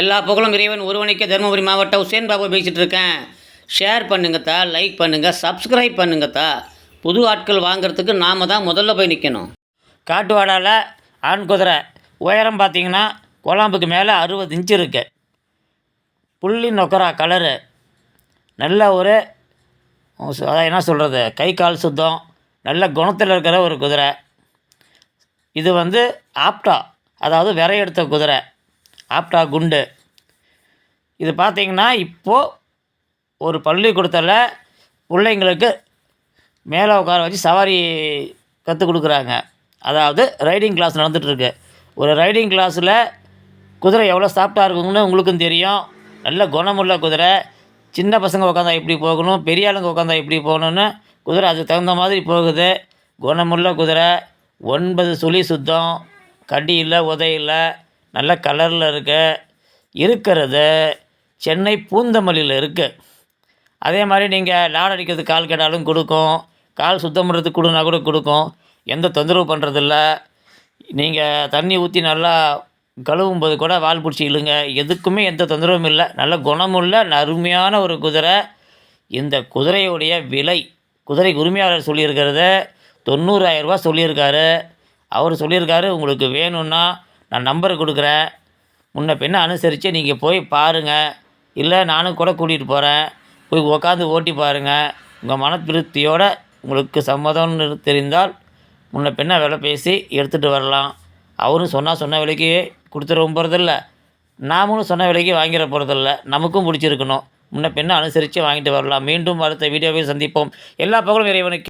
எல்லா புகழும் இறைவன் ஒருவனைக்கே தருமபுரி மாவட்டம் உசேன் பாபு பேசிகிட்டு இருக்கேன். ஷேர் பண்ணுங்கத்தா லைக் பண்ணுங்கள் சப்ஸ்கிரைப் பண்ணுங்கத்தா புது ஆட்கள் வாங்குறதுக்கு நாம் தான் முதல்ல போய் நிற்கணும் காட்டுவாடாவில் ஆண் குதிரை உயரம் பார்த்தீங்கன்னா குழம்புக்கு மேலே அறுபது இன்ச்சு இருக்கு. புள்ளி நொக்கரா கலரு நல்ல ஒரு அதான் என்ன சொல்கிறது கை கால் சுத்தம் நல்ல குணத்தில் இருக்கிற ஒரு குதிரை. இது வந்து ஆப்டா அதாவது விரை எடுத்த குதிரை. ஆப்டா குண்டு. இது பார்த்தீங்கன்னா இப்போது ஒரு பள்ளிக்கூடத்தில் பிள்ளைங்களுக்கு மேலே உட்கார வச்சு சவாரி கற்றுக் கொடுக்குறாங்க. அதாவது ரைடிங் கிளாஸ் நடந்துகிட்ருக்கு ஒரு ரைடிங் கிளாஸில் குதிரை எவ்வளோ சாஃப்டாக இருக்குங்கன்னு உங்களுக்கும் தெரியும். நல்ல குணமுள்ள குதிரை. சின்ன பசங்க உட்காந்தா எப்படி போகணும்? பெரிய ஆளுங்க உட்காந்தா எப்படி போகணுன்னு குதிரை அதுக்கு தகுந்த மாதிரி போகுது. குணமுள்ள குதிரை. ஒன்பது சுழி சுத்தம். கடி இல்லை உதை இல்லை. நல்ல கலரில் இருக்க இருக்கிறது சென்னை பூந்தமல்லியில் இருக்குது அதே மாதிரி நீங்கள் லாட் அடிக்கிறதுக்கு கால் கேட்டாலும் கொடுக்கும். கால் சுத்தம் பண்ணுறதுக்கு கொடுனா கூட கொடுக்கும். எந்த தொந்தரவு பண்ணுறதில்ல நீங்கள் தண்ணி ஊற்றி நல்லா கழுவும் போது கூட வால் பிடிச்சி இழுங்க. எதுக்குமே எந்த தொந்தரவும் இல்லை. நல்ல குணமுள்ள அருமையான ஒரு குதிரை. இந்த குதிரையுடைய விலை குதிரை உரிமையாளர் சொல்லியிருக்கிறத தொண்ணூறாயிரரூபா சொல்லியிருக்காரு. அவர் சொல்லியிருக்காரு உங்களுக்கு வேணும்னா நான் நம்பர் கொடுக்குறேன். முன்ன பின்ன அனுசரித்து நீங்கள் போய் பாருங்கள் இல்லை நானும் கூட கூட்டிகிட்டு போகிறேன் போய் உக்காந்து ஓட்டி பாருங்கள் உங்கள் மன திருப்தியோடு உங்களுக்கு சம்மதம்னு தெரிந்தால் முன்ன பின்ன விலை பேசி எடுத்துகிட்டு வரலாம். அவரும் சொன்னால் சொன்ன விலைக்கு கொடுத்துடவும் போகிறதில்ல நாமளும் சொன்ன விலைக்கு வாங்கிட போகிறதில்ல நமக்கும் பிடிச்சிருக்கணும். முன்ன பின்ன அனுசரித்து வாங்கிட்டு வரலாம். மீண்டும் அடுத்த வீடியோவில் சந்திப்போம். எல்லா பகலும் இறைவனுக்கு